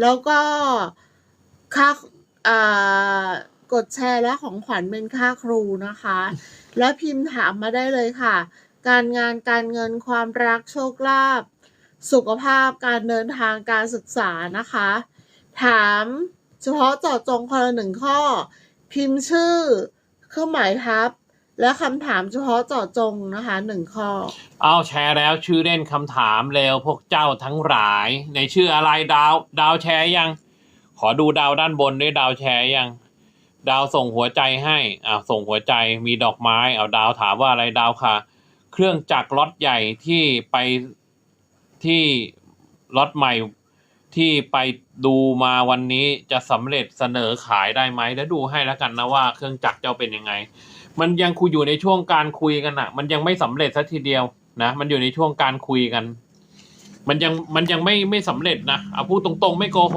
แล้วก็ค่าอ่ากดแชร์และของขวัญเป็นค่าครูนะคะ แล้วพิมพ์ถามมาได้เลยค่ะ การงานการเงินความรักโชคลาภสุขภาพการเดินทางการศึกษานะคะ ถามเฉพาะเจาะจงคนละหนึ่งข้อ พิมพ์ชื่อ เครื่องหมายทับ และคำถามเฉพาะเจาะจงนะคะหนึ่งข้อ เอาแชร์แล้วชื่อเล่นคำถามเร็วพวกเจ้าทั้งหลาย ในชื่ออะไรดาวดาวแชร์ยัง ขอดูดาวด้านบนด้วยดาวแชร์ยัง ดาวส่งหัวใจให้อ่าส่งหัวใจมีดอกไม้ เอาดาวถามว่าอะไรดาวค่ะ เครื่องจักรล็อตใหญ่ที่ไปที่ล็อตใหม่ ที่ไปดูมาวันนี้จะสำเร็จเสนอขายได้ไหมแล้วดูให้แล้วกันนะว่าเครื่องจักรเจ้าเป็นยังไง มันยังคุยอยู่ในช่วงการคุยกันอะมันยังไม่สำเร็จสัทีเดียวนะมันอยู่ในช่วงการคุยกัน มันยังมันยังไม่ไม่สำเร็จนะเอาพูดตรงๆ ไม่โกหก